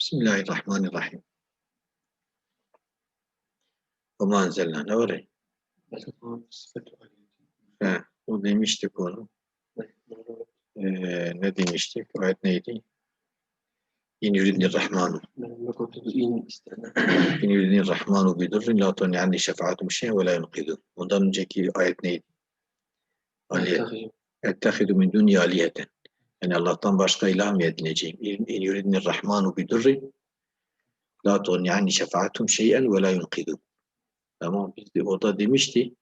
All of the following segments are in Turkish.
Bismillahirrahmanirrahim. Ama enzelna ne var ya? He, o demiştik onu. Ee, ne demiştik? Ayet neydi? İn yuridni rahmanu. İn yuridni rahmanu bidurrin la tuni anni şefaatum şeyen ve la yunqidun. Ondan önceki ayet neydi? Ali, ettehidu min dünya aliyeten. Yani Allah'tan başka ilah mı edineceğim? İn in yuridni rahmanu bidurrin la tuni anni şefaatum şeyen ve la yunqidun. Tamam, biz de, o da demişti.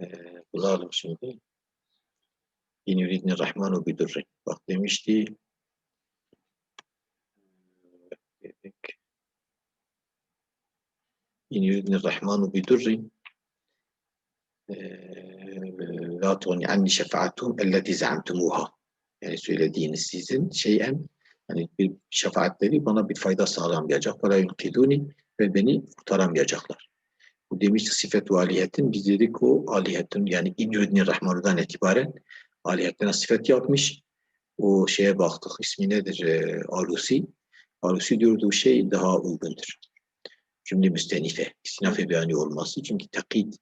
Ee, bulalım şimdi. İn yuridni rahmanu bidurrin. Bak demişti. İn yuridni rahmanu bidurrin la tuni anni şefaatuhum elleti zamtumuha. Yani söylediğiniz sizin şeyen hani bir şefaatleri bana bir fayda sağlamayacak. La yunkiduni ve beni kurtaramayacaklar. Bu demiştik sifet ve aliyetin biz dedik o aliyetin yani in yuridni rahmanudan itibaren aliyetlerine sifet yapmış. O şeye baktık ismi nedir? E, Alusi. Alusi diyordu şey daha uygundur. Cümle müstenife, istinafe beyanı olması. Çünkü takid,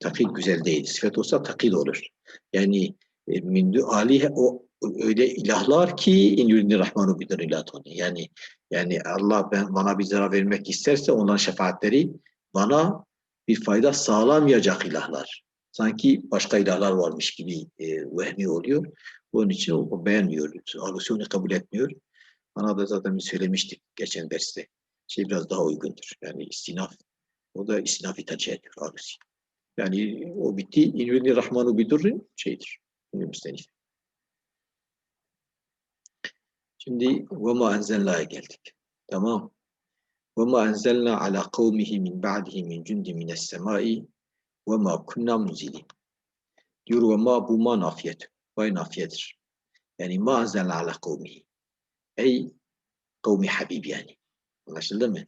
takid güzel değil. Sıfat olsa takid olur. Yani e, mindü alihe o öyle ilahlar ki in yuridni rahmanu bidir ilatoni. Yani yani Allah ben bana bir zarar vermek isterse onların şefaatleri bana bir fayda sağlamayacak ilahlar. Sanki başka ilahlar varmış gibi e, vehmi oluyor. Onun için o, beğenmiyor. Alusyonu kabul etmiyor. Bana da zaten söylemiştik geçen derste. Şey biraz daha uygundur. Yani istinaf. O da istinafı tercih ediyor Alusi. Yani o bitti. İnvini Rahmanu bidurrin şeydir. Müstenif. Şimdi ve ma enzelna'ya geldik. Tamam. Ve ma enzelna ala kavmihi min ba'dihi min cundi mines semai ve ma kunna munzilin. Diyor ve ma bu ma nafiyet. Vay nafiyedir. Yani ma enzelna ala kavmihi. Ey kavmi Habib yani. Anlaşıldı mı?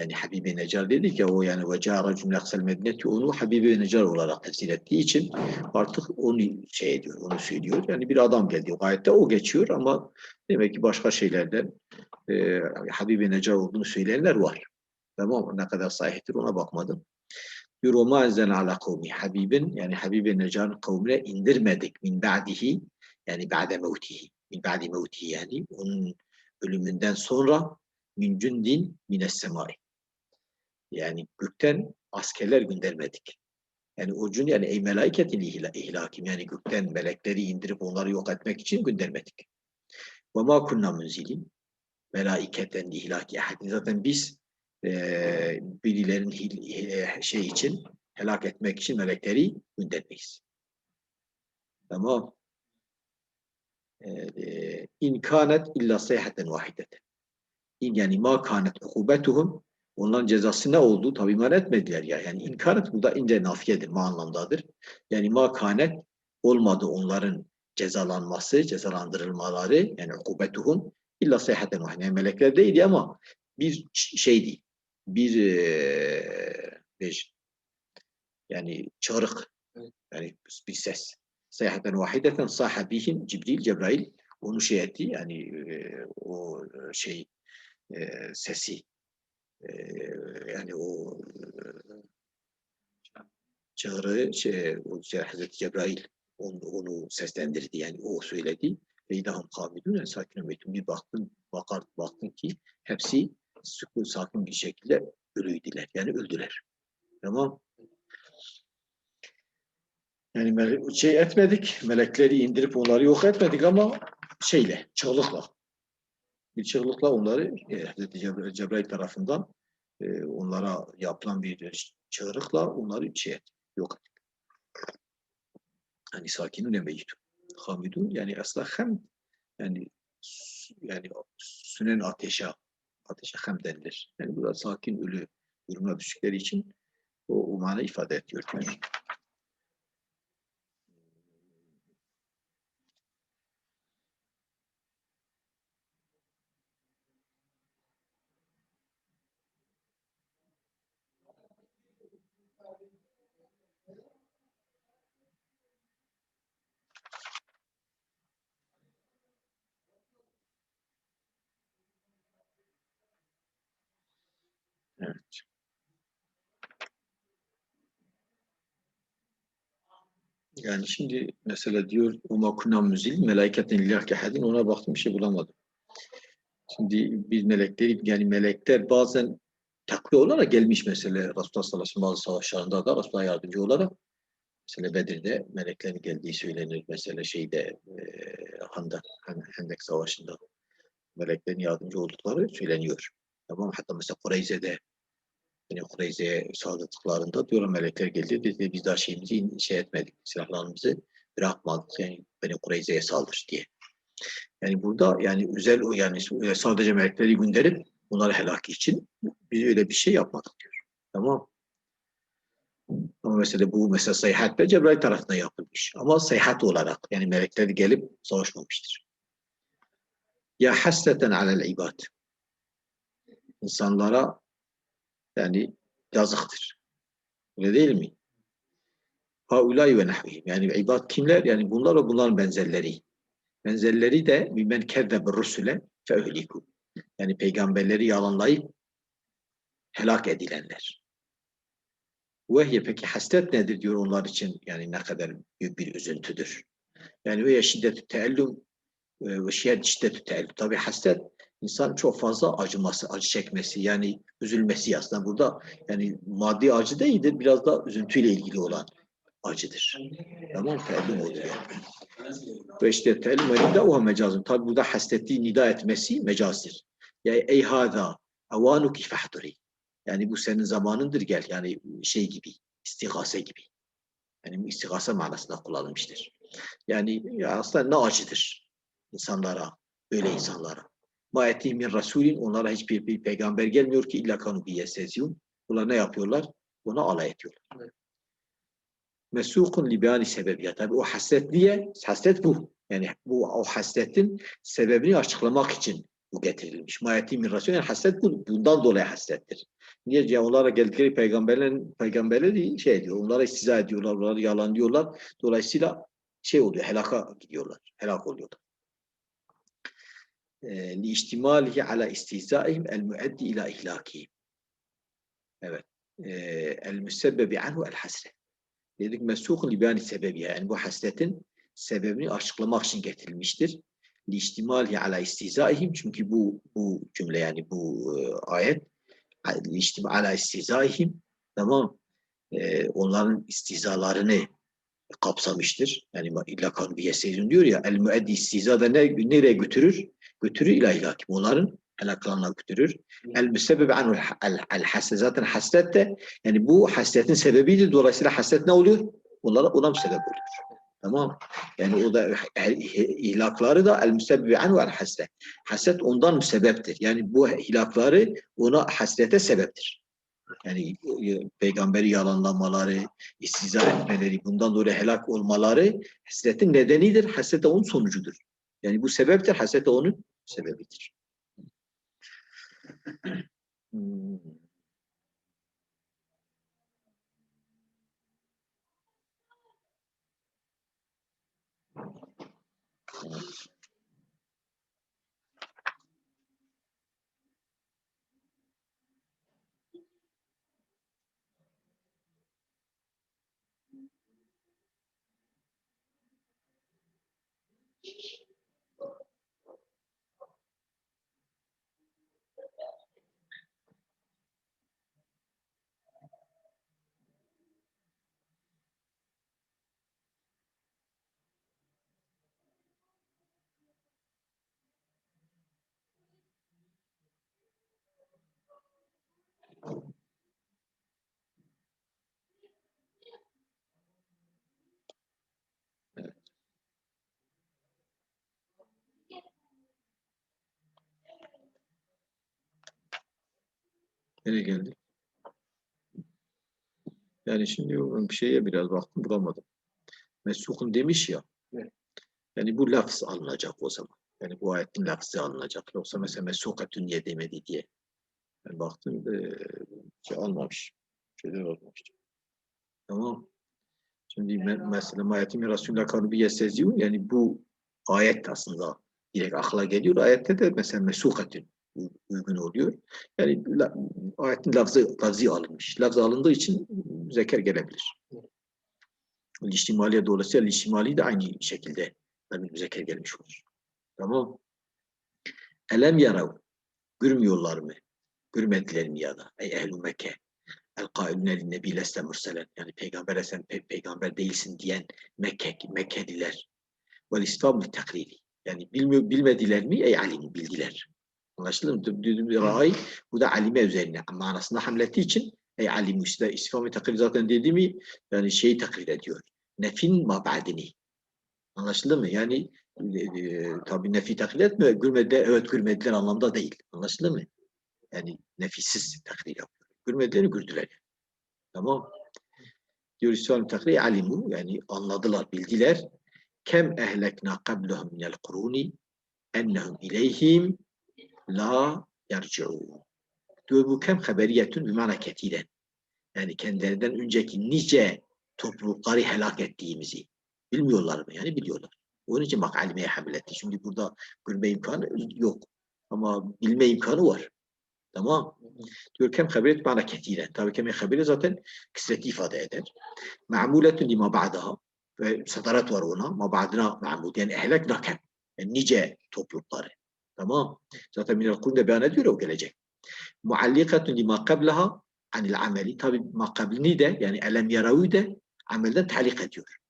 Yani Habibi Necar dedik ya o yani ve cara cümle aksel onu Habibi Necar olarak tefsir ettiği için artık onu şey ediyor, onu söylüyor. Yani bir adam geldi. Ayette o geçiyor ama demek ki başka şeylerden e, Habibi Necar olduğunu söyleyenler var. Tamam ne kadar sahihtir ona bakmadım. Diyor o mazen ala kavmi Habibin yani Habibi Necar'ın kavmine indirmedik min ba'dihi yani ba'de mevtihi min ba'di mevtihi yani onun ölümünden sonra min cündin mines semai. Yani gökten askerler göndermedik. Yani o cün yani ey melaiketin ihlakim yani gökten melekleri indirip onları yok etmek için göndermedik. Ve ma kunna munzilin melaiketen ihlaki ahadin. Zaten biz e, birilerin şey için helak etmek için melekleri göndermeyiz. Tamam. E, in kanet illa sayhaten vahideten. Yani ma kanet ukubetuhum Onların cezası ne oldu? Tabi iman etmediler ya. Yani inkaret burada ince nafiyedir, ma anlamdadır. Yani ma kanet olmadı onların cezalanması, cezalandırılmaları yani ukubetuhum illa seyhaten vahine. Yani melekler değildi ama bir şeydi. Bir, e, bir yani çağrık. Yani bir ses. Seyhaten vahideten sahabihim Cibril, Cebrail onu şey etti. Yani o şey e, yani o çağrı şey, o şey, Hazreti Cebrail onu, onu seslendirdi yani o söyledi. Ve idahum kamidun yani sakin ümetim bir baktın bakar baktın ki hepsi sükun sakin bir şekilde ölüydüler yani öldüler. Tamam. Yani şey etmedik, melekleri indirip onları yok etmedik ama şeyle, çığlıkla. Bir çığlıkla onları e, Hazreti Cebrail tarafından e, onlara yapılan bir çığırıkla onları şey yok et. Hani sakinun emeyitun. Hamidun yani asla hem yani yani sünen ateşe ateşe hem denilir. Yani burada sakin ölü durumuna düştükleri için o, o mana ifade ediyor. Yani. Yani şimdi mesela diyor o kunna müzil melaiketin lillahi hadin ona baktım bir şey bulamadım. Şimdi biz melekleri yani melekler bazen takviye olarak gelmiş mesela Resulullah sallallahu aleyhi ve sellem bazı savaşlarında da Resulullah'a yardımcı olarak mesela Bedir'de meleklerin geldiği söylenir. Mesela şeyde e, Handak, Hendek Savaşı'nda meleklerin yardımcı oldukları söyleniyor. Tamam Hatta mesela Kureyze'de yani Kureyze'ye saldırdıklarında diyor melekler geldi dedi biz daha şeyimizi şey etmedik, silahlarımızı bırakmadık yani beni Kureyze'ye saldır diye. Yani burada yani özel yani sadece melekleri gönderip bunları helak için biz öyle bir şey yapmadık diyor. Tamam. Ama mesela bu mesela seyahatle Cebrail tarafından yapılmış. Ama seyahat olarak yani melekler gelip savaşmamıştır. Ya hasleten alel ibad. İnsanlara yani yazıktır. Öyle değil mi? Haulay ve nahvihim. Yani ibad kimler? Yani bunlar ve bunların benzerleri. Benzerleri de mimmen kezzebe rusule feühliku. Yani peygamberleri yalanlayıp helak edilenler. Vehye peki hasret nedir diyor onlar için yani ne kadar büyük bir üzüntüdür. Yani ve şiddetü teellüm ve şiddetü teellüm. Tabi hasret insan çok fazla acıması, acı çekmesi yani üzülmesi aslında burada yani maddi acı değildir biraz da üzüntüyle ilgili olan acıdır. Tamam teellüm olur yani. Ve işte teellüm elinde o mecazın. Tabi burada hasretliği nida etmesi mecazdır. Yani ey hâzâ avanuki fehduri. Yani bu senin zamanındır gel. Yani şey gibi, istigase gibi. Yani istigase manasında kullanılmıştır. Yani ya aslında ne acıdır insanlara, böyle insanlara. Ma min rasulin onlara hiçbir bir peygamber gelmiyor ki illa kanu bi yeseziyun. Bunlar ne yapıyorlar? Ona alay ediyorlar. Mesukun libani sebebiyat. Tabi o hasretliye, hasret bu. Yani bu o hasretin sebebini açıklamak için bu getirilmiş. Mayeti min rasul yani hasret bu, bundan dolayı hasrettir. Niye? Yani onlara geldikleri peygamberlerin peygamberleri şey diyor, onlara istiza ediyorlar, onları yalan diyorlar. Dolayısıyla şey oluyor, helaka gidiyorlar, helak oluyorlar. E, liiştimalihi ala istihzaihim el mueddi ila ihlakihim. Evet. E, el müsebbebi anhu el hasre. Dedik mesuk libani sebebi. Yani bu hasretin sebebini açıklamak için getirilmiştir. Liiştimalihi ala istihzaihim. Çünkü bu, bu cümle yani bu e, ayet liiştim ala istihzaihim. Tamam. E, onların istizalarını kapsamıştır. Yani illa kan diyor ya el müeddi istihza da ne, nereye götürür? Götürür ila ilakim. Onların helaklarına götürür. El müsebbebi anul el hasret. Zaten hasret de yani bu hasretin sebebidir. Dolayısıyla hasret ne oluyor? Onlara ona mı sebep oluyor? Tamam. Yani o da hilakları da el müsebbibi anhu el hasret. Hasret ondan müsebeptir. Yani bu hilakları ona hasrete sebeptir. Yani peygamberi yalanlamaları, istiza etmeleri, bundan dolayı helak olmaları hasretin nedenidir. Hasret de onun sonucudur. Yani bu sebeptir, hasret de onun sebebidir. Hmm. Evet. Nereye geldi? Yani şimdi bir şeye biraz baktım bulamadım. Mesukun demiş ya. Evet. Yani bu lafz alınacak o zaman. Yani bu ayetin lafzı alınacak. Yoksa mesela mesukatun niye demedi diye. Ben baktım e, şey almamış. Şeyler almamış. Tamam. Şimdi mesela mayetim Resulullah kanubiye seziyor. Yani bu ayet aslında direkt akla geliyor. Ayette de mesela mesukatun. u- uygun oluyor. Yani la, ayetin lafzı, lafzı alınmış. Lafzı alındığı için zeker gelebilir. İçtimaliye dolayısıyla içtimali de aynı şekilde yani zeker gelmiş olur. Tamam. Elem yarav. Görmüyorlar mı? Görmediler mi ya da? Ey ehl Mekke. El kailüne linnebi leste mürselen. Yani peygambere sen pe- peygamber değilsin diyen Mekke, Mekkeliler. Vel İslam taklidi. Yani bilmiyor, bilmediler mi? Ey alimi bildiler. Anlaşıldı mı? Ray. Bu da alime üzerine manasında hamlettiği için ey alim işte İslam taklidi zaten dediğimi yani şeyi taklit ediyor. Nefin mabadini. Anlaşıldı mı? Yani e, e, tabii nefi taklit etmiyor. Görmediler, evet görmediler anlamda değil. Anlaşıldı mı? Yani nefisiz taklit yapıyor. Görmediler, gördüler. Tamam. Diyor İslam taklit alimu yani anladılar, bildiler. Kem ehlekna qablahum minel kuruni ennehum ileyhim la yarci'un. Diyor bu kem haberiyetün bir mana ketiren. Yani kendilerinden önceki nice toplulukları helak ettiğimizi bilmiyorlar mı? Yani biliyorlar. Onun için bak alimeye hamil etti. Şimdi burada görme imkanı yok. Ama bilme imkanı var. تمام؟ تقول كم خبرة معنا كثيرة. طيب كم خبرة ذاتا؟ كستيفة دادر معمولة اللي ما بعدها. صدرت ورونا. ما بعدنا معمود يعني أهلكنا كم؟ النجا توب يبطاري تمام؟ ذاتا من القرون بيانا دورة وقلجة معلقة لما قبلها عن العمل. طيب ما قبل ندا يعني ألم يروي ده عملنا تعليق ديور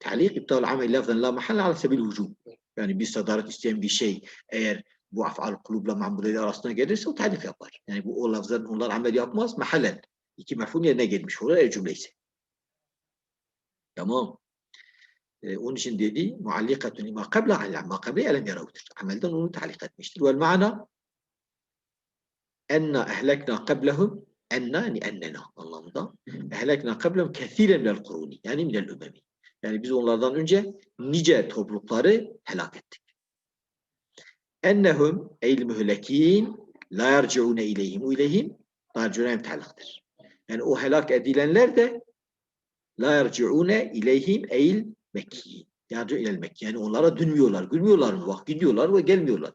تعليق بتاع العمل لفظا لا محل على سبيل الهجوم يعني بصدارة استيام بشيء اير bu afal kulubla mamuleleri arasına gelirse o talik yapar. Yani bu o lafzan onlar amel yapmaz mahallen. İki mefhum yerine gelmiş olur eğer cümleyse. Tamam. Ee, onun için dedi muallikatun lima qabla anil makabli elem yaravidir. Amelden onu talik etmiştir. Vel ma'na enne ehlekna qablahum enne yani ennena anlamında ehlekna qablahum kethiren minel kuruni yani minel ümemi. Yani biz onlardan önce nice toplulukları helak ettik. Ennehum eyle mühlekin la yerciune ileyhim ileyhim la yerciune emtalaktır. Yani o helak edilenler de la yerciune ileyhim eyle mekki. Yerci ilel mekki. Yani onlara dönmüyorlar, gülmüyorlar mı? Bak gidiyorlar ve gelmiyorlar.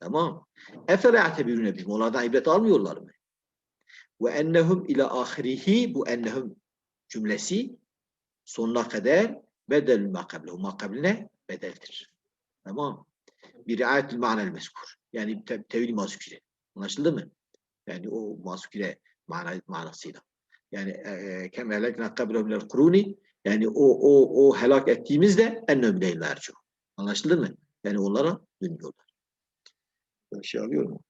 Tamam. Efele ya'tebirune bihim. Onlardan ibret almıyorlar mı? Ve ennehum ila ahirihi bu ennehum cümlesi sonuna kadar bedelül makablehu. Makabline bedeldir. Tamam. Bir riayetül manel meskur. Yani te tevil masukire. Anlaşıldı mı? Yani o masukire mana, manasıyla. Yani e, kem helekna kablehu minel kuruni yani o o o helak ettiğimizde ennehum ileyhim Anlaşıldı mı? Yani onlara dönüyorlar. Ben şey alıyorum.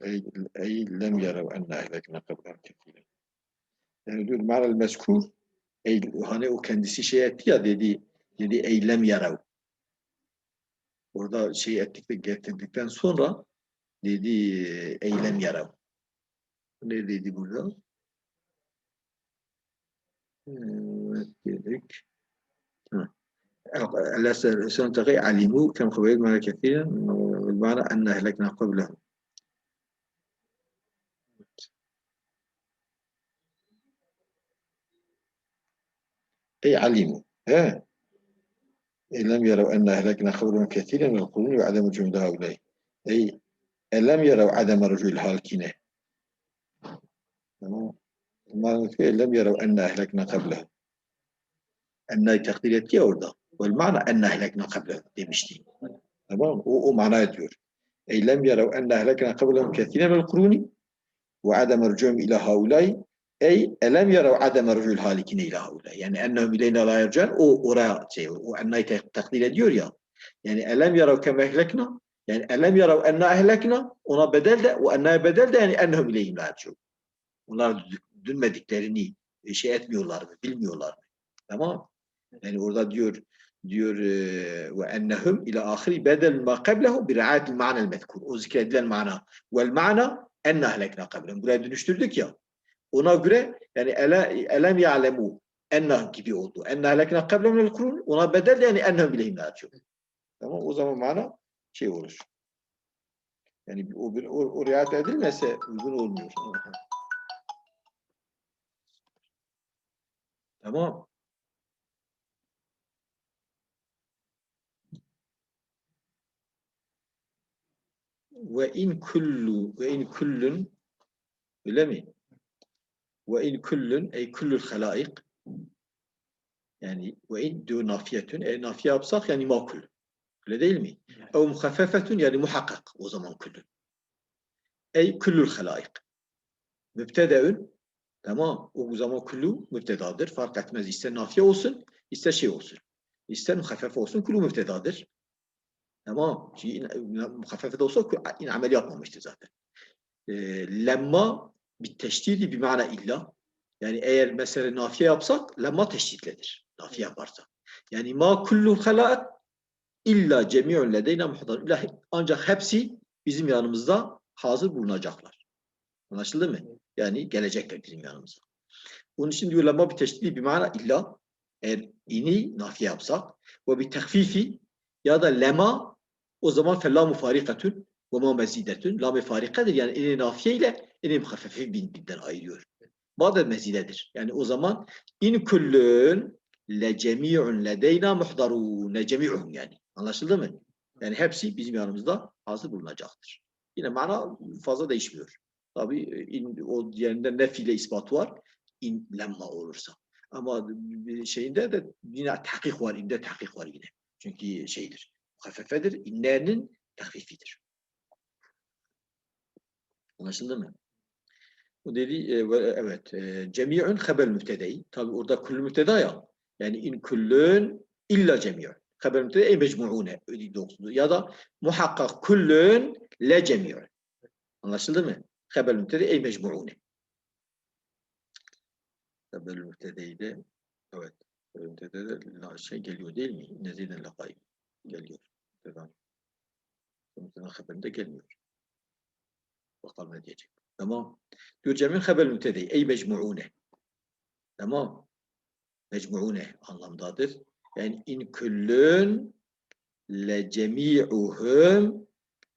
Ey, ey lem yarav enne ehlekna kablen kefile. Yani diyor ma'al meskur ey, hani o kendisi şey etti ya dedi dedi ey lem yarav. Orada şey ettik de getirdikten sonra dedi ey lem yarav. Ne dedi burada? Evet dedik. Ha. سنتقي علموا كم خبرت معنا كثيرا والمعنى أن أهلكنا قبلهم أي علموا ها إن لم يروا أن أهلكنا قولا كثيرا من القرون وعدم وجود هؤلاء. أي لم يروا عدم رجوع الهالكين ما لم يروا أن أهلكنا قبله. أن تقدير ki والمعنى أن أهلكنا قبله demişti. تمام؟ o, o أي لم يروا أن أهلكنا قبلهم كثيرا من القرون وعدم رجوعهم إلى هؤلاء ey elem yarav adem rücul halikine ila haulay. Yani ennehum ileyna la yercan o oraya şey o enneyi takdir ediyor ya. Yani elem yarav kem ehlekna yani elem yarav enne ehlekna ona bedel de o enneye bedel de yani ennehum ileyhim la yercan. Onlar dünmediklerini şey etmiyorlar mı? Bilmiyorlar mı? Tamam yani orada diyor diyor ve ennehum ila ahiri bedel ma qablehu bi riayetil ma'na'l mezkur. O zikredilen mana. Vel ma'na enne ehlekna qablehum. Buraya dönüştürdük ya. Ona göre yani ele, elem ya'lemu ennehum gibi oldu. Enne ehlekna qablehum el kurun. Ona bedel yani ennehum ileyhim açıyor. Tamam o zaman mana şey olur. Yani o, o, o riayet edilmese uygun olmuyor. Tamam. ve in kullu ve in kullun öyle mi? Ve in kullun ey kullul halaik yani ve in diyor nafiyetün e nafiye yapsak yani makul. Öyle değil mi? Ev muhaffefetün yani muhakkak o zaman kullun. Ey kullul halaik. Mübtedeün tamam o zaman kullu mübtedadır. Fark etmez. İster nafiye olsun ister şey olsun. İster muhaffefe olsun kullu mübtedadır. Tamam. Muhaffefe de olsa yine amel yapmamıştır zaten. E, lemma bir teşdidi bir mana illa. Yani eğer mesela nafiye yapsak lemma teşditledir. Nafiye yaparsak. Yani ma kullu halaat illa cemi'un ledeyna muhdar. İlla Ancak hepsi bizim yanımızda hazır bulunacaklar. Anlaşıldı mı? Yani gelecekler bizim yanımıza. Onun için diyor lemma bir teşdidi bir mana illa. Eğer ini nafiye yapsak ve bir tehfifi ya da lema o zaman fellamu farikatun ve ma mezidetun. Lam-ı farikadır yani ini nafiye ile ini muhaffefe bin, binden ayırıyor. Bazı mezidedir. Yani o zaman in kullun le cemi'un ledeyna muhdarun. Cemi'un yani. Anlaşıldı mı? Yani hepsi bizim yanımızda hazır bulunacaktır. Yine mana fazla değişmiyor. Tabi in, o yerinde nef ile ispat var. İn lemma olursa. Ama şeyinde de yine tahkik var. İnde tahkik var yine. Çünkü şeydir. Muhaffefedir. İnlerinin tahfifidir. Anlaşıldı mı? O dedi e, ve- evet. E, cemi'ün haber mübtedeyi. Tabi orada kullu mübteda ya. Yani in kullun illa cemi'ün. Haber mübteda ey mecmu'une. Ya da muhakkak kullun le cemi'ün. Anlaşıldı mı? Haber mübteda ey mecmu'une. Haber mübtedeyi de evet. Haber mübtede de la- şey geliyor değil mi? Neziden lakayım. Geliyor. Mübteda. Mübteda haberinde gelmiyor. Bakalım ne diyecek. Tamam. Diyor cem'in haber mübtedeyi ey mecmu'une. Tamam. Mecmu'une anlamdadır. Yani in kullun le cemi'uhum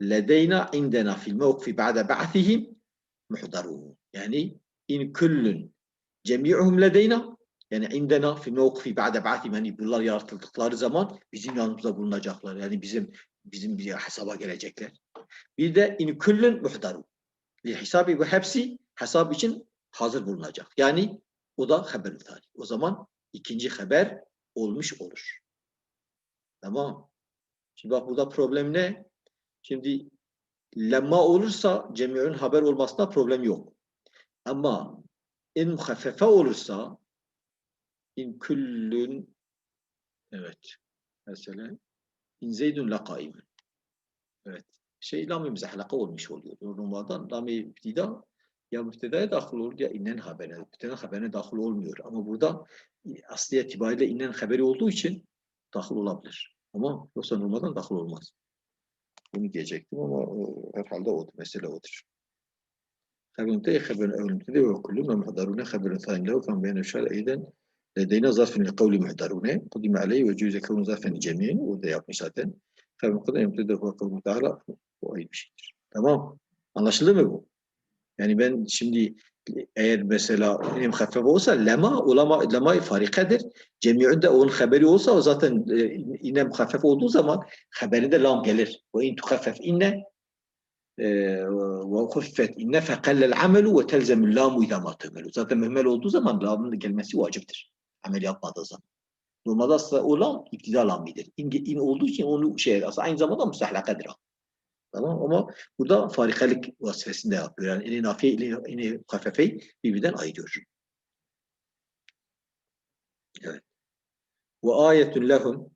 ledeyna indena fil mevkfi ba'de ba'thihim muhdarun. Yani in kullun cemi'uhum ledeyna yani indena fil mevkfi ba'de ba'thihim yani bunlar yaratıldıkları zaman bizim yanımızda bulunacaklar. Yani bizim bizim bir hesaba gelecekler. Bir de in kullun muhdarun. Hesabı bu hepsi hesap için hazır bulunacak. Yani o da haber tarih. O zaman ikinci haber olmuş olur. Tamam. Şimdi bak burada problem ne? Şimdi lemma olursa cemi'ün haber olmasında problem yok. Ama in muhaffefe olursa in küllün evet mesela in zeydun laqaimun evet şey lam-ı müzehlaka olmuş oluyor. Normalden lam-ı ya müftedaya dahil olur ya inen haberine, müfteden haberine dahil olmuyor. Ama burada e, asli itibariyle inen haberi olduğu için dahil olabilir. Ama yoksa normalden dahil olmaz. Bunu diyecektim ama o, herhalde o mesele odur. Haberinde haberin önünde ve kullu memhadarune haberin thanilehu kan beyne şer eyden ledeyne zarfin li kavli muhdarune kudime aleyhi ve cüze kavun zarfen cemiyen. Orada yapmış zaten. Tabi kadar emtedehu kavmu teala bu ayrı bir şeydir. Tamam. Anlaşıldı mı bu? Yani ben şimdi eğer mesela ilim hafif olsa lema ulama lema farikadır. Cemi'inde onun haberi olsa o zaten e, inem hafif olduğu zaman haberinde lam gelir. Ve in tuhafif inne e, ve huffet inne fekallel amelu ve telzemül lamu idama. Zaten mühmel olduğu zaman lamın gelmesi vaciptir. Amel yapmadığı zaman. Normalde aslında o lam iktidar lamidir. İn, in olduğu için onu şey aslında aynı zamanda müstahlakadır. Tamam ama burada farikalık vasfesinde yapıyor. Yani ini nafiye ile ini hafefeyi birbirinden ayırıyor. Evet. Ve ayetun lehum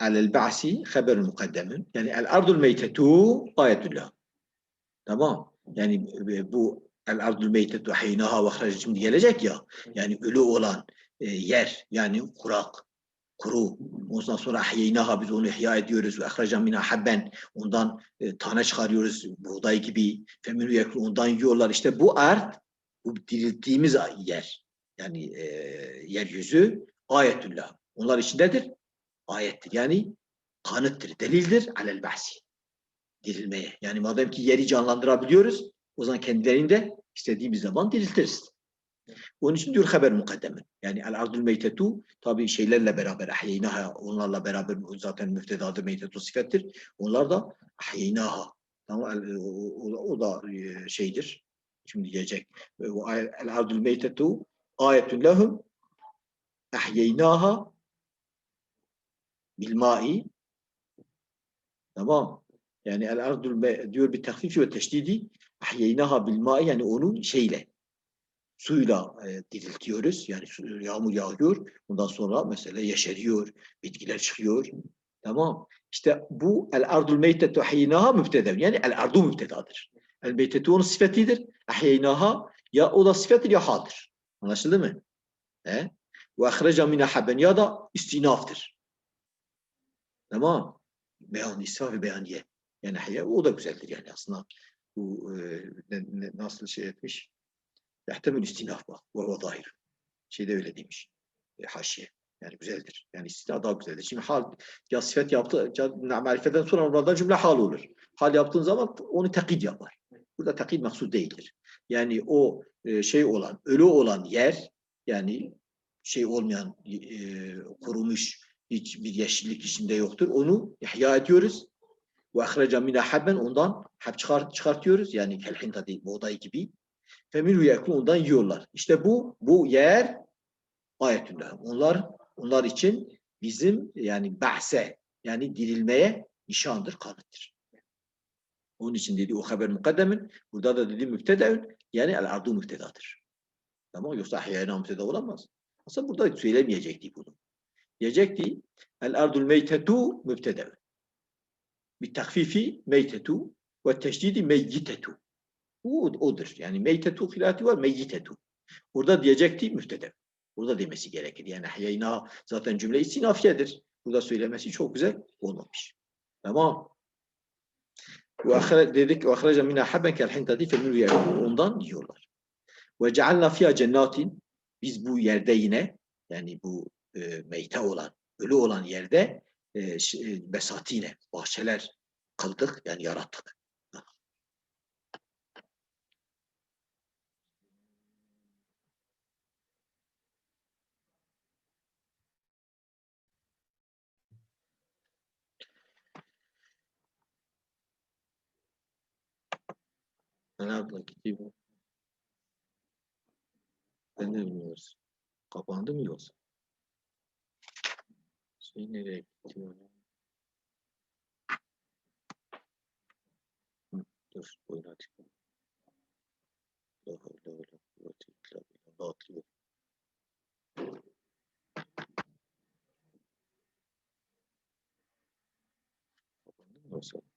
alel ba'si haberun mukaddemun. Yani el ardul meytetu ayetun lehum. Tamam. Yani e, bu el ardul meytetu haynaha ve ahraj şimdi gelecek ya. Yani ölü olan e, yer yani kurak kuru. Ondan sonra ahyeynaha biz onu ihya ediyoruz ve ahraca minha habben. Ondan e, tane çıkarıyoruz buğday gibi. Feminu yeklu ondan yiyorlar. İşte bu art bu dirilttiğimiz yer. Yani e, yeryüzü ayetullah. Onlar içindedir. Ayettir. Yani kanıttır, delildir alel bahsi. Dirilmeye. Yani madem ki yeri canlandırabiliyoruz o zaman kendilerini de istediğimiz zaman diriltiriz. Onun için diyor haber mukaddemen. Yani el ardul meytetu tabi şeylerle beraber ahyeynaha onlarla beraber zaten müftedadır meytetu sıfattir. Onlar da ahyeynaha. Tamam, o, o- da e, şeydir. Şimdi ay- El ardul meytetu ayetun lehum ahyeynaha bilmai Tamam. Yani el ardul me- diyor bir tahfifi ve teşdidi ahyeynaha bilmai yani onu şeyle suyla e, diriltiyoruz. Yani su, yağmur yağıyor. Ondan sonra mesela yeşeriyor. Bitkiler çıkıyor. Tamam. İşte bu el ardul meytetu ahyeynaha mübteda. Yani el ardu mübtedadır. El meytetu onun sıfatidir. Ahyeynaha ya o da sıfattır ya haldir. Anlaşıldı mı? He? Ve ahreca minha haben ya da istinaftır. Tamam. Beyan, isra ve beyaniye. Yani o da güzeldir yani aslında. Bu e, ne- ne- nasıl şey etmiş? Yahtemül istinaf bak. Ve zahir. Şeyde öyle demiş. E, haşiye. Yani güzeldir. Yani istina daha güzeldir. Şimdi hal ya sıfat yaptı, ya marifeden sonra orada cümle hal olur. Hal yaptığın zaman onu tekid yapar. Burada tekid maksud değildir. Yani o e, şey olan, ölü olan yer yani şey olmayan, e, kurumuş, hiç bir yeşillik içinde yoktur. Onu ihya ediyoruz. Ve ahreca minha habben ondan hab çıkar, çıkartıyoruz. Yani kelhinta değil, buğday gibi. Feminhu yekun ondan yiyorlar. İşte bu bu yer ayetünde. Onlar onlar için bizim yani bahse yani dirilmeye nişandır, kanıttır. Onun için dedi o haber mukaddemin. Burada da dedi mübtedeün yani el ardu mübtedadır. Tamam yoksa ahyana mübteda olamaz. Aslında burada söylemeyecekti bunu. Diyecekti el ardul meytetu mübtedeün. Bir takfifi meytetu ve teşdidi meyyitetu. Bu odur. Yani meytetu hilati var, meyyitetu. Burada diyecekti müftede. Burada demesi gerekir. Yani hayyina zaten cümle istinafiyedir. Burada söylemesi çok güzel olmamış. Tamam. Dedik ve ahrece minha habben kel hintati fe minhu. Ondan yiyorlar. Ve cealna fiha cennatin biz bu yerde yine yani bu e, meyte olan, ölü olan yerde e, e, besatine, bahçeler kıldık yani yarattık. Gitti bu? Ben de bilmiyoruz. Kapandı mı yoksa? Şey nereye onu? Hı, dur, oyunu açayım. La havle ve la kuvvete illa billah. Dağıtıyor. Kapandı mı yoksa?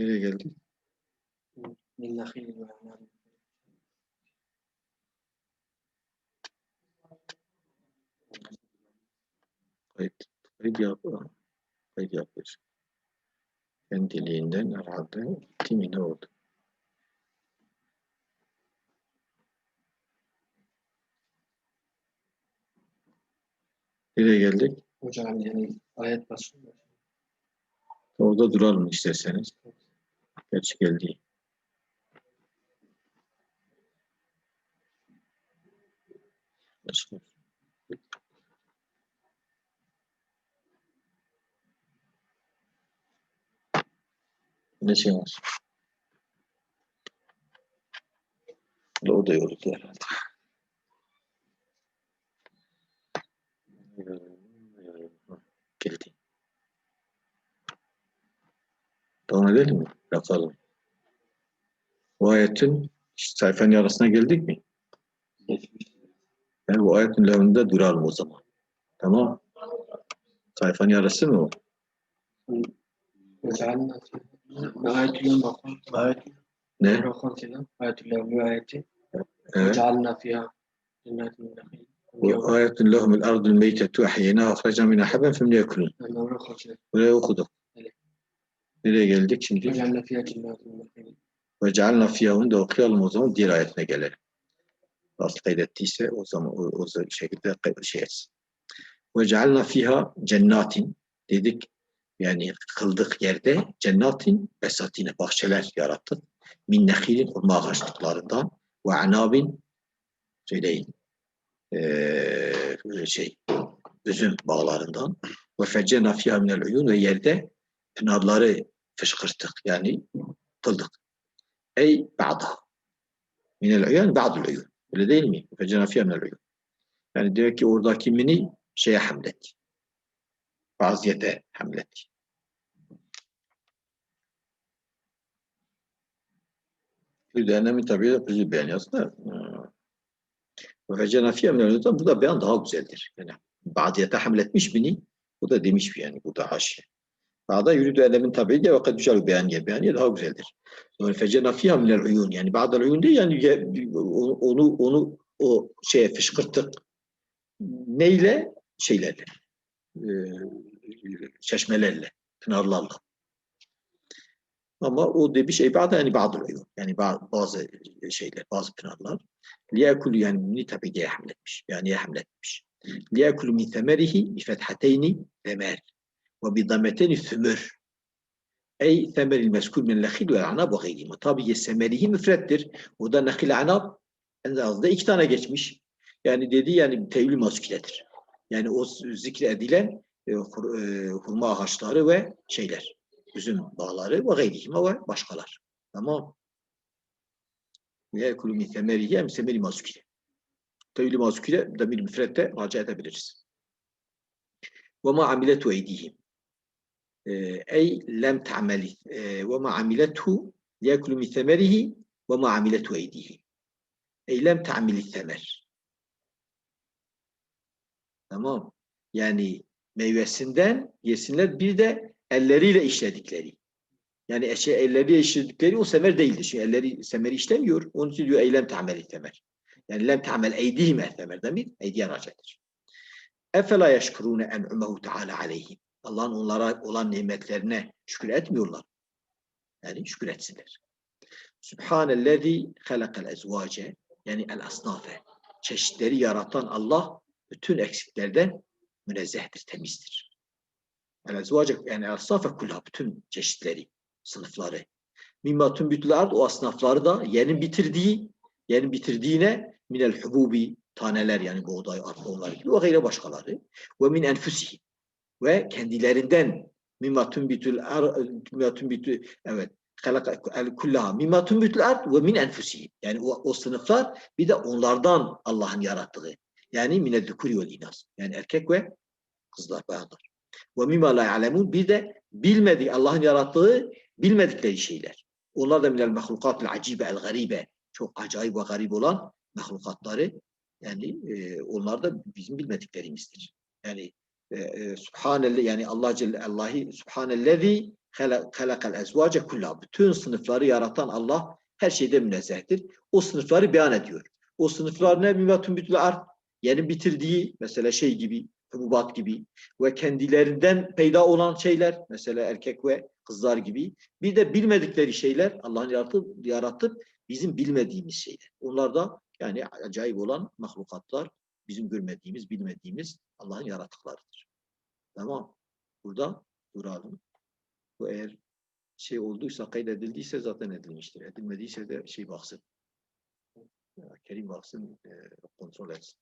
Nereye geldik? Lillahi Kayıp, kayıp yapma. Kayıp yapmış. Kendiliğinden herhalde timine oldu. Nereye geldik? Hocam yani ayet başlıyor. Orada duralım isterseniz. Gerçi geldi. Başka. Ne şey var? O da yoruldu herhalde. Geldi. Devam edelim mi? Yapalım. Bu ayetin sayfanın yarısına geldik mi? Geçmiş. Yani bu ayetin levhinde duralım o zaman. Tamam. Sayfanın yarısı mı o? وجعلنا فيها آية اليوم أقول آية Ne? أخرى كذا آية اليوم آية Evet. وجعلنا فيها جنات من نخيل وآية لهم الأرض الميتة أحييناها وأخرجنا منها حبا فمن يأكلون أنا أخرى Nereye geldik şimdi? Vecalna fiyâ Vecalna fiyâhun da okuyalım o zaman diğer ayetine gelelim. Nasıl kaydettiyse o zaman o, o şekilde şey etsin. Vecalna fiha cennatin dedik. Yani kıldık yerde cennatin besatine bahçeler yarattık. Min nehilin hurma ağaçlıklarından ve anabin söyleyin ee, şey üzüm bağlarından ve fecena fiha minel uyun ve yerde pınarları fışkırttık yani kıldık. Ey ba'da minel uyun ba'dul uyun. Öyle değil mi? Feccena fiyâ minel uyun. Yani diyor ki oradaki mini şeye hamlet. Vaziyete hamlet. Bir dönemi tabii de bizi beyan yazdı da ve feccena fiyâ minel uyun burada beyan daha güzeldir. Yani badiyete hamletmiş bini bu da demiş yani burada haşi. Ba'da yürüdü elemin tabii de vakat güzel beyaniye. Beyaniye daha güzeldir. Ve fecena fiyâ minel uyun. Yani ba'del uyun değil yani onu, onu o şeye fışkırttık. Neyle? Şeylerle. Ee, çeşmelerle. Pınarlarla. Ama o demiş şey ibade yani bazı uyuyor. Yani bazı şeyler, bazı pınarlar. Liyakulu yani ni tabi diye hamletmiş. Yani hamletmiş. Liyakulu min temerihi bi fethateyni temer ve bidameteni sümür. Ey semeril meskul min lahil ve anab ve gayrihi. Tabi ki semerihi müfrettir. O da nahil anab en azda iki tane geçmiş. Yani dedi yani tevlül maskiledir. Yani o zikredilen e, e, hurma ağaçları ve şeyler. Üzüm bağları ve gayrihi ve başkalar. Tamam. Ve yekulu min semerihi em semeri maskile. Tevlül maskile demir müfrette raca edebiliriz. Ve ma amiletu eydihim. Ta'meli. Ve ma amilethu liyekulu min semerihi ve ma amiletu eydihim. Ey lem ta'mili semer. Tamam. Yani meyvesinden yesinler bir de elleriyle işledikleri. Yani eşe elleriyle işledikleri o semer değildir. Çünkü elleri semeri işlemiyor. Onun için diyor eylem ta'meli semer. Yani lem ta'mel eydihim semer demir. Eydiye racadır. Efela yeşkurune en'umehu teala aleyhim. Allah'ın onlara olan nimetlerine şükür etmiyorlar. Yani şükür etsinler. Sübhanellezi halakal ezvace yani el asnafe. Çeşitleri yaratan Allah bütün eksiklerden münezzehtir, temizdir. El ezvace yani el asnafe kulla bütün çeşitleri, sınıfları. Mimma tümbütül ard o asnafları da yerin bitirdiği, yerin bitirdiğine minel hububi taneler yani buğday, arpa onlar gibi ve gayre başkaları. Ve min enfüsihim ve kendilerinden mimma tümbütül ar mimma tümbütü evet kullaha mimma tümbütül ard ve min enfusihim. Yani o, o sınıflar bir de onlardan Allah'ın yarattığı. Yani minel zükuri vel inas. Yani erkek ve kızlar, bayanlar. Ve mimma la ya'lemun bir de bilmediği Allah'ın yarattığı bilmedikleri şeyler. Onlar da minel mahlukatil acibe el garibe. Çok acayip ve garip olan mahlukatları yani e, onlar da bizim bilmediklerimizdir. Yani Subhanallah yani Allah Celle Allah'ı Subhanellezi halakal ezvace kulla. Bütün sınıfları yaratan Allah her şeyde münezzehtir. O sınıfları beyan ediyor. O sınıflar ne? Mimatun bütül art. Yani bitirdiği mesela şey gibi, hububat gibi ve kendilerinden peyda olan şeyler mesela erkek ve kızlar gibi. Bir de bilmedikleri şeyler Allah'ın yaratıp, yaratıp bizim bilmediğimiz şeyler. Onlar da yani acayip olan mahlukatlar bizim görmediğimiz, bilmediğimiz Allah'ın yaratıklarıdır. Tamam. Burada duralım. Bu eğer şey olduysa, kaydedildiyse zaten edilmiştir. Edilmediyse de şey baksın. Kerim baksın, kontrol etsin.